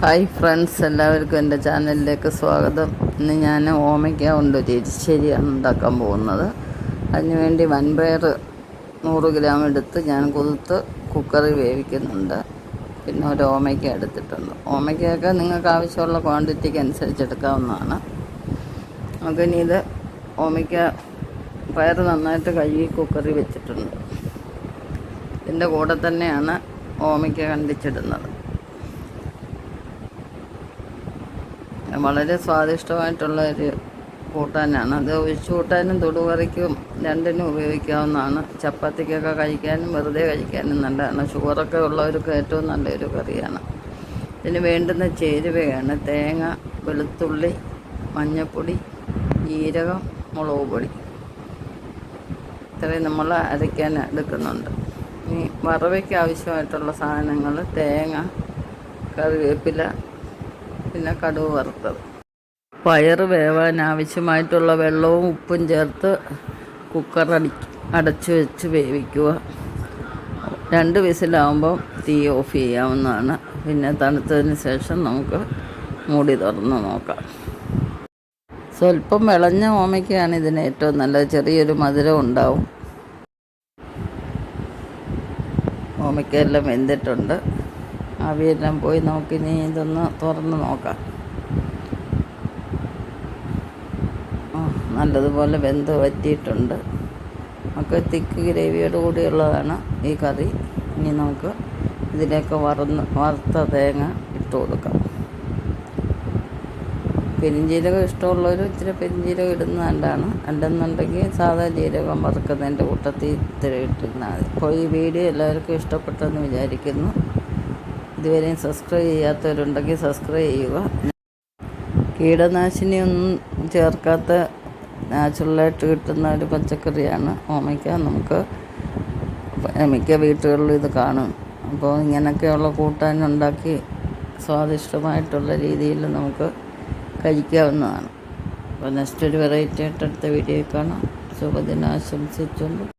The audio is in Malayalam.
ഹായ് ഫ്രണ്ട്സ് എല്ലാവർക്കും എന്റെ ചാനലിലേക്ക് സ്വാഗതം. ഇന്ന് ഞാൻ ഓമയ്ക്ക കൊണ്ട് ചേച്ചിശ്ശേരിയാണ് ഉണ്ടാക്കാൻ പോകുന്നത്. അതിനുവേണ്ടി വൻപയർ നൂറ് ഗ്രാം എടുത്ത് ഞാൻ കുതിർത്ത് കുക്കറിൽ വേവിക്കുന്നുണ്ട്. പിന്നെ ഒരു ഓമയ്ക്ക എടുത്തിട്ടുണ്ട്. ഓമയ്ക്കയൊക്കെ നിങ്ങൾക്ക് ആവശ്യമുള്ള ക്വാണ്ടിറ്റിക്ക് അനുസരിച്ച് എടുക്കാവുന്നതാണ്. നമുക്കിനി ഇത് ഓമയ്ക്ക പയർ നന്നായിട്ട് കഴുകി കുക്കറിൽ വെച്ചിട്ടുണ്ട്. ഇതിന്റെ കൂടെ തന്നെയാണ് ഓമയ്ക്ക കണ്ടിച്ചിടുന്നത്. വളരെ സ്വാദിഷ്ടമായിട്ടുള്ള ഒരു കൂട്ടാനാണ്. അത് ഒഴിച്ചു കൂട്ടാനും തൊടുകറിക്കും രണ്ടിനും ഉപയോഗിക്കാവുന്നതാണ്. ചപ്പാത്തിക്കൊക്കെ കഴിക്കാനും വെറുതെ കഴിക്കാനും നല്ലതാണ്. ഷുഗറൊക്കെ ഉള്ളവർക്ക് ഏറ്റവും നല്ലൊരു കറിയാണ്. ഇതിന് വേണ്ടുന്ന ചേരുവയാണ് തേങ്ങ വെളുത്തുള്ളി മഞ്ഞൾപ്പൊടി ജീരകം മുളക് പൊടി. ഇത്രയും നമ്മൾ അരയ്ക്കാൻ എടുക്കുന്നുണ്ട്. ഇനി വറവയ്ക്ക് ആവശ്യമായിട്ടുള്ള സാധനങ്ങൾ തേങ്ങ കറിവേപ്പില പിന്നെ കടുവ് വറുത്തത്. പയർ വേവാൻ ആവശ്യമായിട്ടുള്ള വെള്ളവും ഉപ്പും ചേർത്ത് കുക്കർ അടി അടച്ചു വെച്ച് വേവിക്കുക. രണ്ട് വിസിലാവുമ്പോൾ തീ ഓഫ് ചെയ്യാവുന്നതാണ്. പിന്നെ തണുത്തതിന് ശേഷം നമുക്ക് മൂടി തുറന്ന് നോക്കാം. സ്വല്പം വിളഞ്ഞ ഓമയ്ക്കാണ് ഇതിന് ഏറ്റവും നല്ലത്. ചെറിയൊരു മധുരം ഉണ്ടാവും. ഓമയ്ക്കെല്ലാം വെന്തിട്ടുണ്ട്. ആവിയെല്ലാം പോയി നോക്കി ഇനി ഇതൊന്ന് തുറന്ന് നോക്കാം. നല്ലതുപോലെ വെന്ത് വറ്റിയിട്ടുണ്ട്. നമുക്ക് തിക്ക് ഗ്രേവിയോട് കൂടിയുള്ളതാണ് ഈ കറി. ഇനി നമുക്ക് ഇതിലേക്ക് വറന്ന് വറുത്ത തേങ്ങ ഇട്ട് കൊടുക്കാം. പെരിഞ്ജീരകം ഇഷ്ടമുള്ളവർ ഇച്ചിരി പെരിഞ്ജീരകം ഇടുന്ന നല്ലതാണ്. അല്ലെന്നുണ്ടെങ്കിൽ സാധാ ജീരകം വറുക്കുന്നതിന്റെ കൂട്ടത്തിൽ ഇത്തിരി ഇട്ടിരുന്നാൽ മതി. അപ്പോൾ ഈ വീഡിയോ എല്ലാവർക്കും ഇഷ്ടപ്പെട്ടെന്ന് വിചാരിക്കുന്നു. ഇതുവരെയും സബ്സ്ക്രൈബ് ചെയ്യാത്തവരുണ്ടെങ്കിൽ സബ്സ്ക്രൈബ് ചെയ്യുക. കീടനാശിനിയൊന്നും ചേർക്കാത്ത നാച്ചുറലായിട്ട് കിട്ടുന്ന ഒരു പച്ചക്കറിയാണ് ഓമയ്ക്ക. നമുക്ക് മിക്ക വീട്ടുകളിലും ഇത് കാണും. അപ്പോൾ ഇങ്ങനെയൊക്കെയുള്ള കൂട്ടാനുണ്ടാക്കി സ്വാദിഷ്ടമായിട്ടുള്ള രീതിയിൽ നമുക്ക് കഴിക്കാവുന്നതാണ്. അപ്പോൾ നെക്സ്റ്റ് ഒരു വെറൈറ്റി ആയിട്ട് അടുത്ത വീഡിയോയിൽ കാണാം. ശുഭദിനം ആശംസിച്ചുകൊണ്ട്